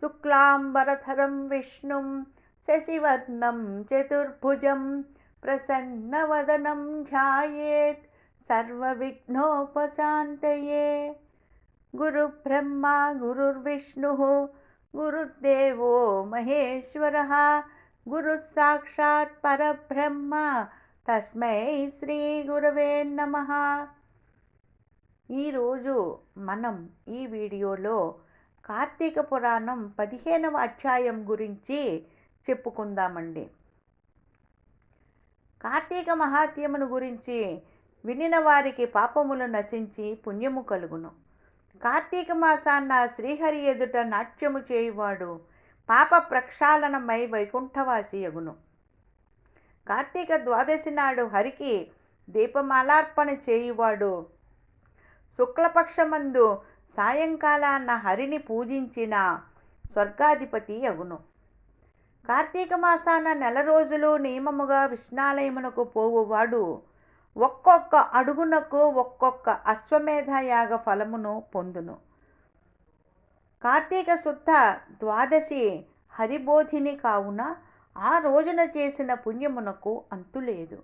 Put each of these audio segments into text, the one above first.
శుక్లాంబరధరం విష్ణుం శశివర్ణం చతుర్భుజం ప్రసన్నవదనం ధ్యాయేత్ సర్వవిఘ్నోపశాంతయే. గురుబ్రహ్మ గురుర్విష్ణు గురుదేవో మహేశ్వర గురు సాక్షాత్ పరబ్రహ్మ. తస్మై శ్రీ గురవే నమ. ఈరోజు మనం ఈ వీడియోలో కార్తీక పురాణం పదిహేనవ అధ్యాయం గురించి చెప్పుకుందామండి. కార్తీక మహాత్యమును గురించి వినిన వారికి పాపములు నశించి పుణ్యము కలుగును. కార్తీక మాసాన్న శ్రీహరి ఎదుట నాట్యము చేయువాడు పాప ప్రక్షాళనమై వైకుంఠవాసియగును కార్తీక ద్వాదశి నాడు హరికి దీపమాలార్పణ చేయువాడు శుక్లపక్షమందు సాయంకాలాన్న హరిని పూజించిన స్వర్గాధిపతి అగును కార్తీక మాసాన నెల రోజులు నియమముగా విష్ణాలయమునకు పోవువాడు ఒక్కొక్క అడుగునకు ఒక్కొక్క అశ్వమేధయాగ ఫలమును పొందును. కార్తీక శుద్ధ ద్వాదశి హరిబోధిని కావున ఆ రోజున చేసిన పుణ్యమునకు అంతులేదు.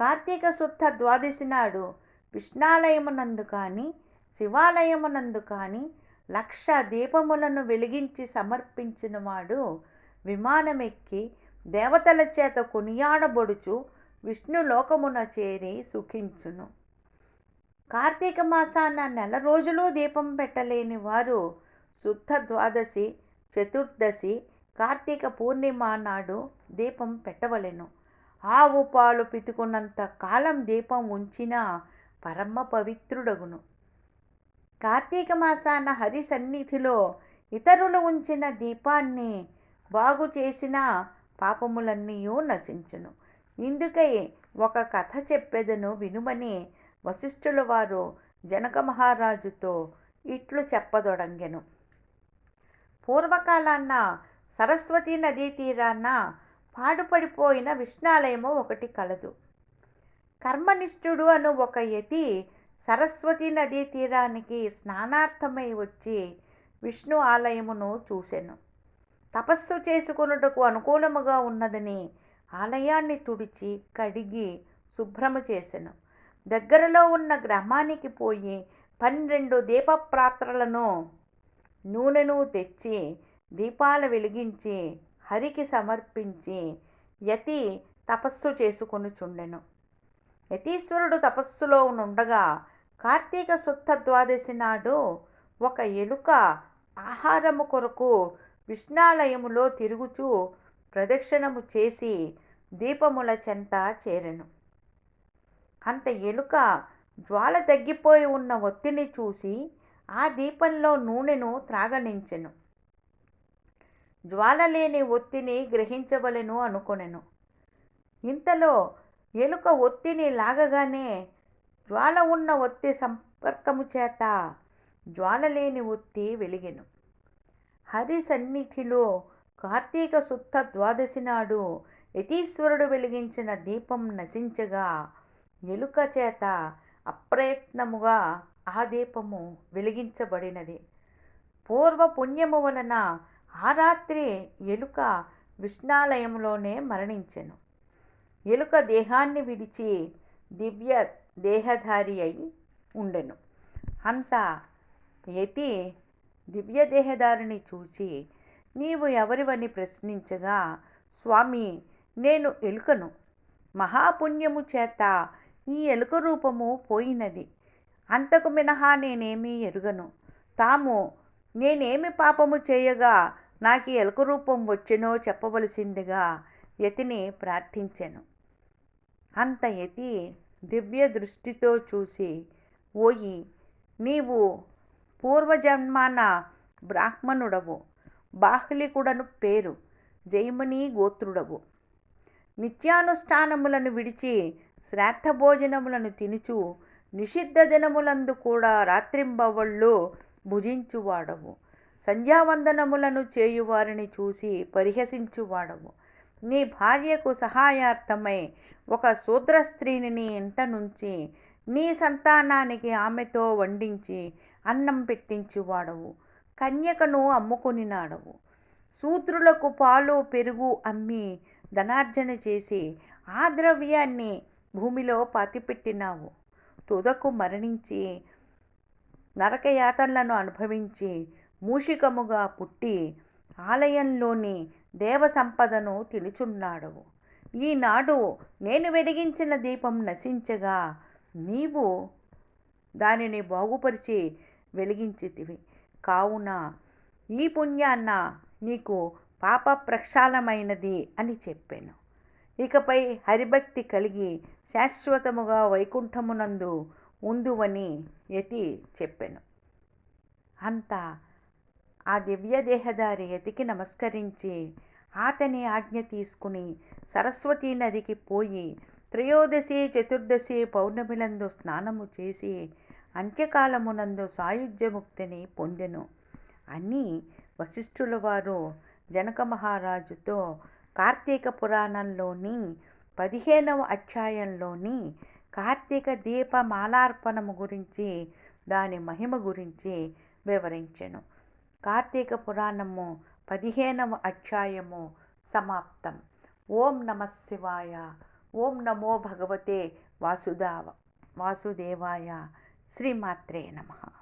కార్తీక శుద్ధ ద్వాదశి నాడు విష్ణాలయమునందు కానీ శివాలయమునందు కానీ లక్ష దీపములను వెలిగించి సమర్పించినవాడు విమానమెక్కి దేవతల చేత కొనియాడబొడుచు విష్ణు లోకమున చేరి సుఖించును. కార్తీక మాసాన నెల రోజులు దీపం పెట్టలేని వారు శుద్ధ ద్వాదశి చతుర్దశి కార్తీక పూర్ణిమ నాడు దీపం పెట్టవలెను. ఆవు పాలు పితుకున్నంత కాలం దీపం ఉంచినా పరమ పవిత్రుడగును. కార్తీక మాసాన హరి సన్నిధిలో ఇతరులు ఉంచిన దీపాన్ని బాగు చేసిన పాపములన్నీ నశించును. ఇందుకై ఒక కథ చెప్పెదను వినుమని వశిష్ఠుల వారు జనక మహారాజుతో ఇట్లు చెప్పదొడంగెను. పూర్వకాలాన్న సరస్వతి నదీ తీరాన పాడుపడిపోయిన విష్ణాలయము ఒకటి కలదు. కర్మనిష్ఠుడు అను ఒక యతి సరస్వతి నదీ తీరానికి స్నానార్థమై వచ్చి విష్ణు ఆలయమును చూసెను. తపస్సు చేసుకున్నటకు అనుకూలముగా ఉన్నదని ఆలయాన్ని తుడిచి కడిగి శుభ్రము చేశాను దగ్గరలో ఉన్న గ్రామానికి పోయి పన్నెండు దీపప్రాత్రలను నూనెను తెచ్చి దీపాలు వెలిగించి హరికి సమర్పించి యతి తపస్సు చేసుకొని చుండెను యతీశ్వరుడు తపస్సులో ఉండగా కార్తీక శుద్ధ ద్వాదశి నాడు ఒక ఎలుక ఆహారము కొరకు విష్ణాలయములో తిరుగుచూ ప్రదక్షిణము చేసి దీపముల చెంత చేరెను. అంత ఎలుక జ్వాల తగ్గిపోయి ఉన్న ఒత్తిని చూసి ఆ దీపంలో నూనెను త్రాగనించెను జ్వాల లేని ఒత్తిని గ్రహించవలెను అనుకొనెను. ఇంతలో ఎలుక ఒత్తిని లాగగానే జ్వాల ఉన్న ఒత్తి సంపర్కము చేత జ్వాల లేని ఒత్తి వెలిగెను. హరి సన్నిధిలో కార్తీక శుద్ధ ద్వాదశి నాడు యతీశ్వరుడు వెలిగించిన దీపం నశించగా ఎలుక చేత అప్రయత్నముగా ఆ దీపము వెలిగించబడినది. పూర్వ పుణ్యము వలన ఆ రాత్రి ఎలుక విష్ణాలయంలోనే మరణించెను. ఎలుక దేహాన్ని విడిచి దివ్య దేహధారి అయి ఉండెను. అంత యతి దివ్య దేహధారిని చూసి నీవు ఎవరివని ప్రశ్నించగా స్వామి నేను ఎలుకను. మహాపుణ్యము చేత ఈ ఎలుక రూపము పోయినది. అంతకు మినహా నేనేమీ ఎరుగను. తాము నేనేమి పాపము చేయగా నాకు ఎలుక రూపం వచ్చినో చెప్పవలసిందిగా యతిని ప్రార్థించాను. అంత యతి దివ్య దృష్టితో చూసి ఓయి నీవు పూర్వజన్మాన బ్రాహ్మణుడవు బాహ్లికుడను పేరు జైమనీ గోత్రుడవు. నిత్యానుష్ఠానములను విడిచి శ్రాద్ధ భోజనములను తినుచు నిషిద్ధ దినములందు కూడా రాత్రింబవళ్ళు భుజించువాడవు. సంధ్యావందనములను చేయువారిని చూసి పరిహసించువాడవు. నీ భార్యకు సహాయార్థమై ఒక శూద్ర స్త్రీని నీ ఇంట నుంచి నీ సంతానానికి ఆమెతో వండించి అన్నం పెట్టించువాడవు. కన్యకను అమ్ముకునినాడవు శూద్రులకు పాలు పెరుగు అమ్మి ధనార్జన చేసి ఆ ద్రవ్యాన్ని భూమిలో పాతిపెట్టినావు. తుదకు మరణించి నరకయాతనలను అనుభవించి మూషికముగా పుట్టి ఆలయంలోని దేవ సంపదను తినుచున్నాడు ఈనాడు నేను వెలిగించిన దీపం నశించగా నీవు దానిని బాగుపరిచి వెలిగించితివి. కావున ఈ పుణ్యాన్న నీకు పాప ప్రక్షాళమైనది అని చెప్పాను. ఇకపై హరిభక్తి కలిగి శాశ్వతముగా వైకుంఠమునందు ఉందువని యతి చెప్పాను. అంతా ఆ దివ్య దేహదారి యతికి నమస్కరించి అతని ఆజ్ఞ తీసుకుని సరస్వతీ నదికి పోయి త్రయోదశి చతుర్దశి పౌర్ణమిలందు స్నానము చేసి అంత్యకాలమునందు సాయుధ్యముక్తిని పొందెను. అని వశిష్ఠుల వారు జనక మహారాజుతో కార్తీక పురాణంలోని పదిహేనవ అధ్యాయంలోని కార్తీక దీప మాలార్పణము గురించి దాని మహిమ గురించి వివరించెను. కార్తీక పురాణము పదిహేనవ అధ్యాయము సమాప్తం. ఓం నమ శివాయ ఓం నమో భగవతే వాసుదేవ వాసుదేవాయ శ్రీమాత్రే నమః.